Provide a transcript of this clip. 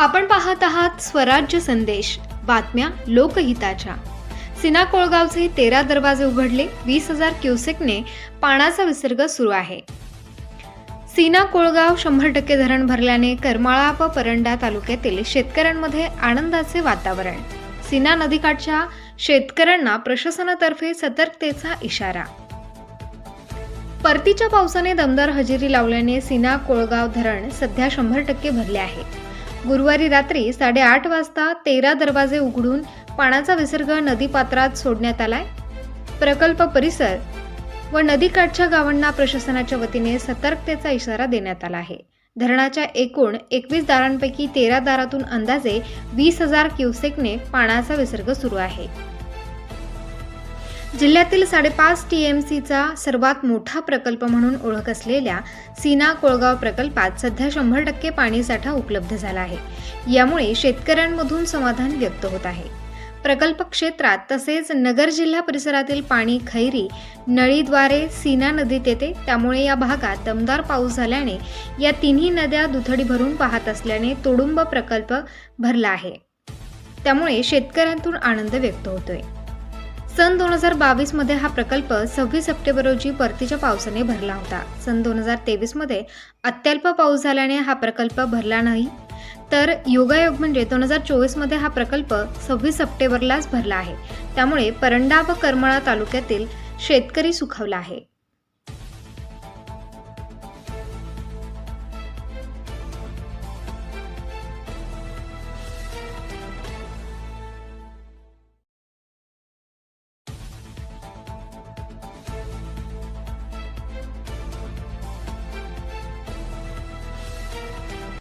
आपण पाहत आहात स्वराज्य संदेश. बातम्या लोकहिताच्या. सिना कोळगावचे तेरा दरवाजे उघडले. वीस हजार क्युसेकने पाण्याचा विसर्ग सुरू आहे. सीना कोळगाव शंभर टक्के धरण भरल्याने करमाळा व परंडा तालुक्यातील शेतकऱ्यांमध्ये आनंदाचे वातावरण. सीना नदीकाठच्या शेतकऱ्यांना प्रशासनातर्फे सतर्कतेचा इशारा. परतीच्या पावसाने दमदार हजेरी लावल्याने सीना कोळगाव धरण सध्या शंभर टक्के भरले आहे. गुरुवारी रात्री साडेआठ वाजता तेरा दरवाजे उघडून पाण्याचा विसर्ग नदीपात्रात सोडण्यात आलाय. प्रकल्प परिसर व नदीकाठच्या गावांना प्रशासनाच्या वतीने सतर्कतेचा इशारा देण्यात आला आहे. धरणाच्या एकूण एकवीस दारांपैकी तेरा दारातून अंदाजे वीस हजार क्युसेकने पाण्याचा विसर्ग सुरू आहे. जिल्ह्यातील साडेपाच टी एम सीचा सर्वात मोठा प्रकल्प म्हणून ओळख असलेल्या सीना कोळगाव प्रकल्पात सध्या शंभर टक्के पाणीसाठा उपलब्ध झाला आहे. यामुळे शेतकऱ्यांमधून समाधान व्यक्त होत आहे. प्रकल्प क्षेत्रात तसेच नगर जिल्हा परिसरातील पाणी खैरी नळीद्वारे सीना नदीत येते त्यामुळे या भागात दमदार पाऊस झाल्याने या तिन्ही नद्या दुथडी भरून वाहत असल्याने तोडुंब प्रकल्प भरला आहे. त्यामुळे शेतकऱ्यांतून आनंद व्यक्त होतोय. सन दोन हजार बावीसमध्ये हा प्रकल्प सव्वीस सप्टेंबर रोजी परतीच्या पावसाने भरला होता. सन दोन हजार तेवीसमध्ये अत्यल्प पाऊस झाल्याने हा प्रकल्प भरला नाही. तर योगायोग म्हणजे दोन हजार चोवीसमध्ये हा प्रकल्प सव्वीस सप्टेंबरलाच भरला आहे. त्यामुळे परंडा व करमाळा तालुक्यातील शेतकरी सुखावला आहे.